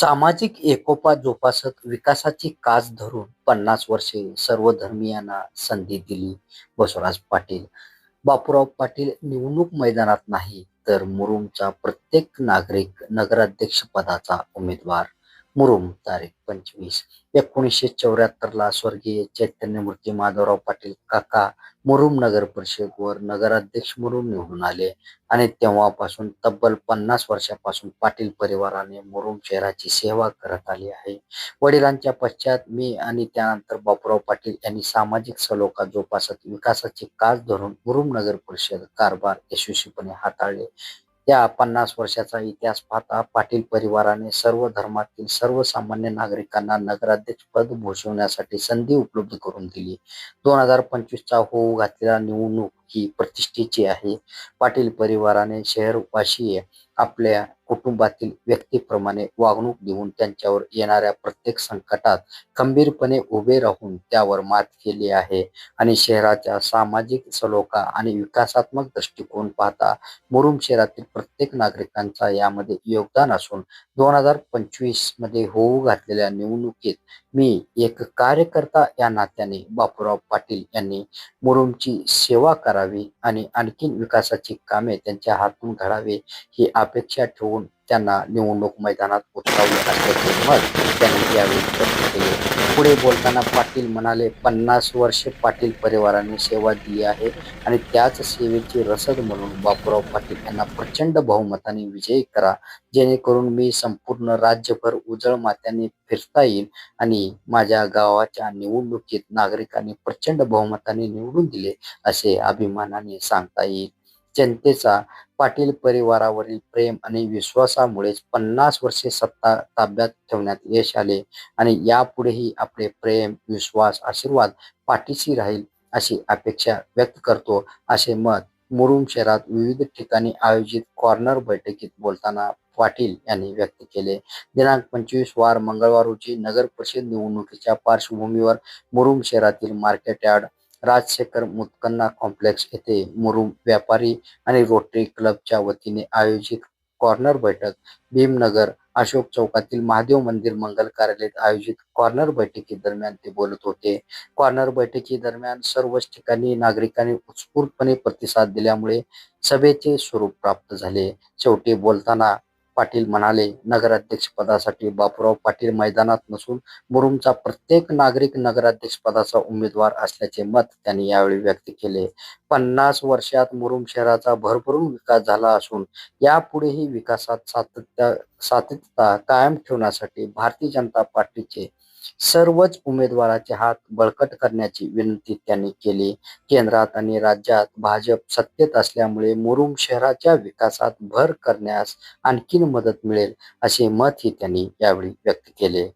सामाजिक एकोपा जोपासत विकासाची कास धरून पन्नास वर्षे सर्व धर्मियांना संधी दिली. बसवराज पाटील बापूराव पाटील निवडणूक मैदानात नाही तर मुरुमचा प्रत्येक नागरिक नगराध्यक्ष पदाचा उमेदवार. मुरुम तारीख पंचवीस. एकोणीसशे चौऱ्याहत्तर ला स्वर्गीय चैतन्यमूर्ती माधवराव पाटील काका मुरुम नगर परिषद वर नगराध्यक्ष म्हणून निवडून आले. आणि तेव्हापासून तब्बल पन्नास वर्षापासून पाटील परिवाराने मुरुम शहराची सेवा करत आली आहे. वडिलांच्या पश्चात मी आणि त्यानंतर बापूराव पाटील यांनी सामाजिक सलोखा जोपासत विकासाची कास धरून मुरुम नगर परिषद कारभार यशस्वीपणे हाताळले. या पन्नास वर्षाचा इतिहास पाहता पाटील परिवाराने सर्व धर्मातील सर्वसामान्य नागरिकांना नगराध्यक्ष पद भूषवण्यासाठी संधी उपलब्ध करून दिली. दोन हजार पंचवीसचा होऊ घातलेला निवडणूक ही प्रतिष्ठेची आहे. पाटील परिवाराने शहरवासीय आपल्या कुटुंबातील व्यक्तीप्रमाणे वागणूक देऊन त्यांच्यावर येणाऱ्या प्रत्येक संकटात खंबीरपणे उभे राहून त्यावर मात केली आहे आणि शहराच्या सामाजिक सलोखा आणि विकासात्मक दृष्टिकोन पाहता मुरुम शहरातील प्रत्येक नागरिकांचा यामध्ये योगदान असून दोन हजार पंचवीसमध्ये होऊ घातलेल्या निवडणुकीत मी एक कार्यकर्ता या नात्याने बापूराव पाटील यांनी मुरुमची सेवा करावी आणि आणखीन विकासाची कामे त्यांच्या हातून घडावे ही अपेक्षा ठेवून त्यांना निवडणूक मैदानात उतरवले असल्याचे मत त्यांनी यावेळी व्यक्त केले. पुढे बोलताना पाटील म्हणाले पन्नास वर्षे पाटील परिवाराने सेवा दिली आहे आणि त्याच सेवेची रसद म्हणून बापूराव पाटील यांना प्रचंड बहुमताने विजयी करा. जेणेकरून मी संपूर्ण राज्यभर उजळ मात्याने फिरता येईल आणि माझ्या गावाच्या निवडणुकीत नागरिकांनी प्रचंड बहुमताने निवडून दिले असे अभिमानाने सांगता येईल. जनतेचा पाटील परिवारावरील प्रेम आणि विश्वासामुळेच पन्नास वर्षे सत्ता ताब्यात ठेवण्यात यश आले आणि यापुढेही आपले प्रेम विश्वास आशीर्वाद पाठीशी राहील अशी अपेक्षा व्यक्त करतो असे मत मुरुम शहरात विविध ठिकाणी आयोजित कॉर्नर बैठकीत बोलताना पाटील यांनी व्यक्त केले. दिनांक पंचवीस वार मंगळवार रोजी नगर परिषद निवडणुकीच्या पार्श्वभूमीवर मुरुम शहरातील market yard Rajshekhar Mutkanna complex येथे मुरुम व्यापारी आणि रोटरी क्लबच्या वतीने आयोजित कॉर्नर बैठक. भीमनगर अशोक चौकातील महादेव मंदिर मंगल कार्यालयात आयोजित कॉर्नर बैठकी दरम्यान ते बोलत होते. कॉर्नर बैठकी दरम्यान सर्वच ठिकाणी नागरिकांनी उत्स्फूर्तपणे प्रतिसाद दिल्यामुळे सभेचे स्वरूप प्राप्त झाले. शेवटी बोलताना पाटील म्हणाले नगराध्यक्ष पदासाठी बापूराव पाटील मैदानात नसून मुरुमचा प्रत्येक नागरिक नगराध्यक्ष पदाचा उमेदवार असल्याचे मत त्यांनी यावेळी व्यक्त केले. पन्नास वर्षात मुरुम शहराचा भरभरून विकास झाला असून यापुढेही विकासात सातत्य सातत्यता कायम ठेवण्यासाठी भारतीय जनता पार्टीचे सर्वच उमेदवाराचे हात बळकट करण्याची विनंती त्यांनी केली. केंद्रात आणि राज्यात भाजप सत्तेत असल्यामुळे मुरुम शहराच्या विकासात भर करण्यास आणखीन मदत मिळेल असे मतही त्यांनी यावेळी व्यक्त केले.